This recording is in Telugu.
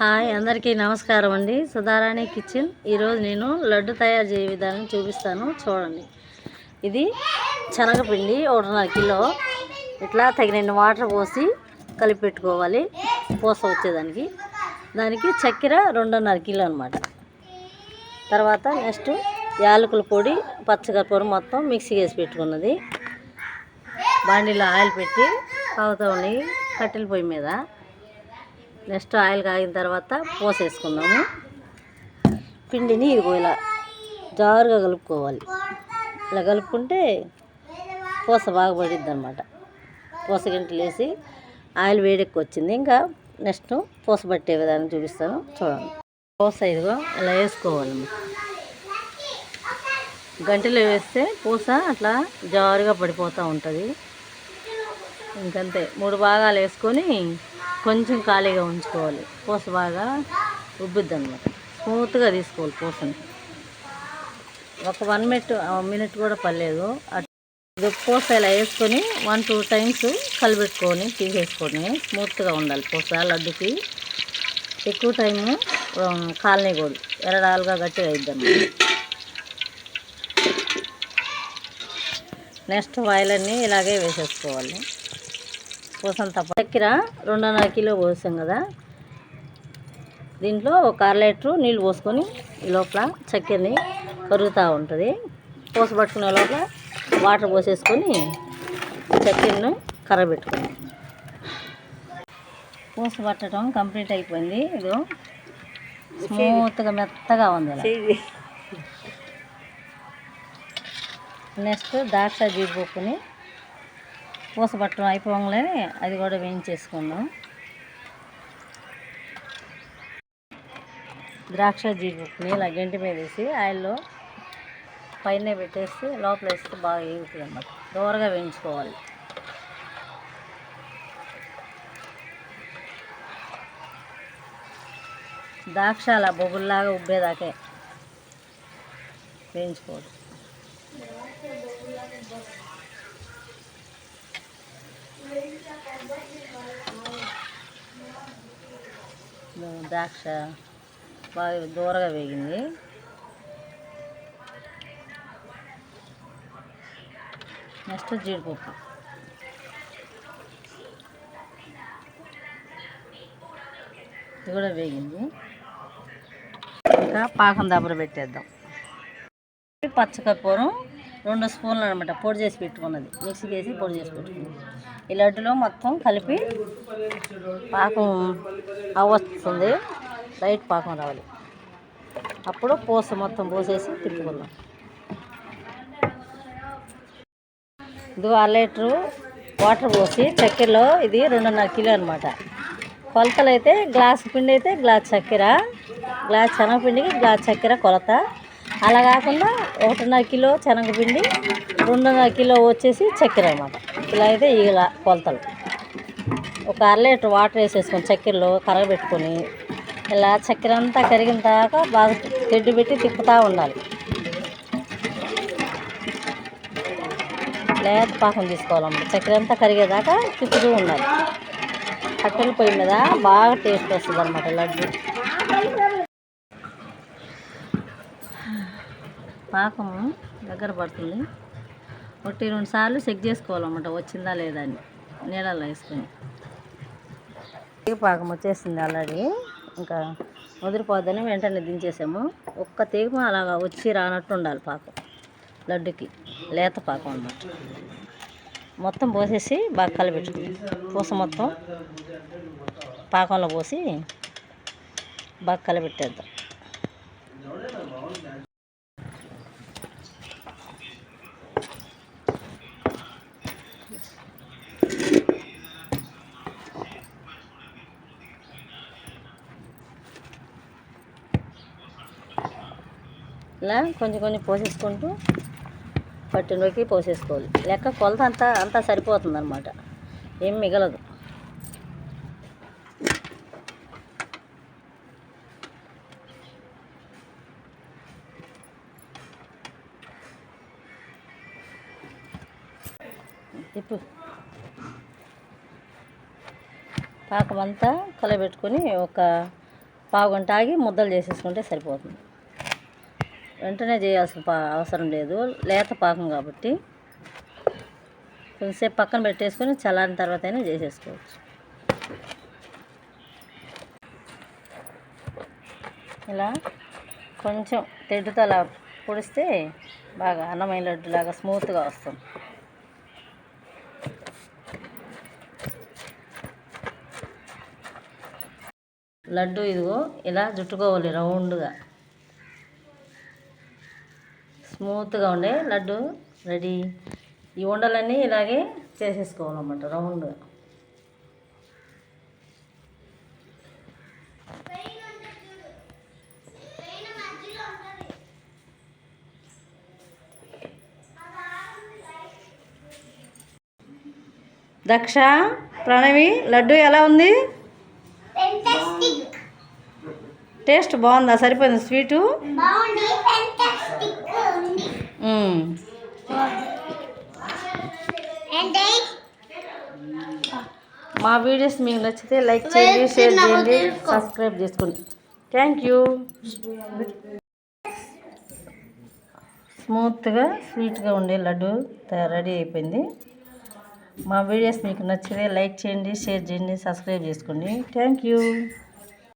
హాయ్ అందరికీ నమస్కారం అండి. సుధారాణి కిచెన్. ఈరోజు నేను లడ్డు తయారు చేయ విధానం చూపిస్తాను. చూడండి. ఇది శనగపిండి ఒకటిన్నర కిలో. ఇట్లా తగినన్ని వాటర్ పోసి కలిపి పెట్టుకోవాలి. పూస వచ్చేదానికి. దానికి చక్కెర రెండున్నర కిలో అనమాట తర్వాత నెక్స్ట్ యాలకుల పొడి పచ్చకర్పూరం మొత్తం మిక్సీ వేసి పెట్టుకున్నది. బాండీలో ఆయిల్ పెట్టి కాగుతూ ఉన్నాయి కట్టెల పొయ్యి మీద నెక్స్ట్ ఆయిల్ కాగిన తర్వాత పోసేసుకుందాము. పిండిని ఇదిగో ఇలా జారుగా కలుపుకోవాలి. ఇలా కలుపుకుంటే పూస బాగా పడిద్ది అనమాట పూస గంటలు వేసి ఆయిల్ వేడెక్కి వచ్చింది ఇంకా నెక్స్ట్ పూస పట్టే విధానం చూపిస్తాను. చూడండి. పూస ఇదిగో ఇలా వేసుకోవాలి. గంటలో వేస్తే పూస అట్లా జారుగా పడిపోతూ ఉంటుంది. ఇంకంతే. మూడు భాగాలు వేసుకొని కొంచెం ఖాళీగా ఉంచుకోవాలి. పూస బాగా ఉబ్బుద్ది అనమాట స్మూత్గా తీసుకోవాలి పూసని. ఒక వన్ మినిట్ మినిట్ కూడా పర్లేదు. పూస ఇలా వేసుకొని వన్ టూ టైమ్స్ కలిపెట్టుకొని తీసేసుకొని స్మూత్గా ఉండాలి పూస లడ్డుకి. ఎక్కువ టైము కాలనీకూడదు ఎరడాలుగా గట్టిగా ఇద్దాం నెక్స్ట్ ఆయిల్ అన్నీ ఇలాగే వేసేసుకోవాలి. పూసంత చక్కెర రెండున్నర కిలో పోసాం కదా. దీంట్లో ఒక అర లీటరు నీళ్ళు పోసుకొని ఈ లోపల చక్కెరని కరుగుతూ ఉంటుంది. పూస పట్టుకునే లోపల వాటర్ పోసేసుకొని చక్కెరను కరబెట్టుకోండి పూస పట్టడం కంప్లీట్ అయిపోయింది. ఇదో స్మూత్గా మెత్తగా ఉంది నెక్స్ట్ ద్రాక్ష జీడిపప్పుని పూస పట్టడం అయిపోగానే అది కూడా వేయించేసుకుందాం. ద్రాక్ష జీడిపప్పుని ఇలా గంటి మీద వేసి ఆయిల్లో పైన పెట్టేసి లోపల వేస్తే బాగా వేగుతుంది అన్నమాట. దూరగా వేయించుకోవాలి. ద్రాక్ష అలా ఉబ్బేదాకే వేయించుకోవాలి. ద్రాక్ష బాగా దూరగా వేగింది. నెక్స్ట్ జీడిపప్పు. ఇది కూడా వేగింది. ఇంకా పాకం దబ్బర పెట్టేద్దాం. పచ్చకర్పూరం రెండు స్పూన్లు అనమాట పొడి చేసి పెట్టుకున్నది. మిక్సీకి వేసి పొడి చేసి పెట్టుకున్నది. ఈ లడ్డులో మొత్తం కలిపి పాకం అవ్వస్తుంది. లైట్ పాకం రావాలి. అప్పుడు పూస మొత్తం పోసేసి తిప్పుకుందాం. ఇది అర లీటరు వాటర్ పోసి చక్కెరలో ఇది రెండున్నర కిలో అనమాట కొలతలు అయితే గ్లాస్ పిండి అయితే గ్లాస్ చక్కెర గ్లాస్ శనగపిండికి గ్లాస్ చక్కెర కొలత. అలా కాకుండా ఒకటిన్నర కిలో శనగపిండి రెండున్నర కిలో వచ్చేసి చక్కెర అనమాట ఇలా అయితే ఇలా కొలతలు. ఒక అర లీటర్ వాటర్ వేసేసుకొని చక్కెరలో కరగబెట్టుకొని ఇలా చక్కెర అంతా కరిగిన దాకా బాగా తెడ్డు పెట్టి తిప్పుతూ ఉండాలి. లేత పాకం తీసుకోవాలన్నమాట. చక్కెర అంతా కరిగేదాకా తిప్పుతూ ఉండాలి. కట్టెల పొయ్యి మీద బాగా టేస్ట్ వస్తుంది అనమాట లడ్డు. పాకం దగ్గర పడుతుంది. ఒకటి రెండు సార్లు చెక్ చేసుకోవాలన్నమాట వచ్చిందా లేదా అని. నీళ్ళలో వేసుకొని. తీగ పాకం వచ్చేసింది ఆల్రెడీ. ఇంకా ముదిరిపోద్దని వెంటనే దించేసాము. ఒక్క తీగ అలాగా వచ్చి రానట్టు ఉండాలి పాకం. లడ్డుకి లేత పాకం అన్నమాట. మొత్తం పోసేసి బాగా కలిపెట్టుకుంది పూస మొత్తం పాకంలో పోసి బాగా కలబెట్టేద్దాం ఇలా కొంచెం కొంచెం పోసేసుకుంటూ పట్టినకి పోసేసుకోవాలి. లెక్క కొలత అంతా అంతా సరిపోతుంది అనమాట ఏం మిగలదు. తిప్పు. పాకమంతా కలబెట్టుకొని ఒక పావు గంట ఆగి ముద్దలు చేసేసుకుంటే సరిపోతుంది. వెంటనే చేయాల్సిన పా అవసరం లేదు. లేత పాకం కాబట్టి కొంచెంసేపు పక్కన పెట్టేసుకొని చల్లారిన తర్వాత అయినా చేసేసుకోవచ్చు. ఇలా కొంచెం తెడ్డుతో అలా పొడిస్తే బాగా అన్నమైన లడ్డులాగా స్మూత్గా వస్తుంది. లడ్డు ఇదిగో ఇలా జుట్టుకోవాలి రౌండ్గా. స్మూత్గా ఉండే లడ్డు రెడీ. ఈ ఉండలన్నీ ఇలాగే చేసేసుకోవాలన్నమాట రౌండ్గా. దక్ష ప్రణవి లడ్డు ఎలా ఉంది? టేస్ట్ బాగుందా? సరిపోయింది స్వీటు బాగుంది ఫెంటాస్టిక్ ఉంది మ్మ్. అంటే మా వీడియోస్ మీకు నచ్చితే లైక్ చేయండి షేర్ చేయండి సబ్స్క్రైబ్ చేసుకోండి. థ్యాంక్ యూ స్మూత్గా స్వీట్గా ఉండే లడ్డు రెడీ అయిపోయింది. మా వీడియోస్ మీకు నచ్చితే లైక్ చేయండి షేర్ చేయండి సబ్స్క్రైబ్ చేసుకోండి. Thank you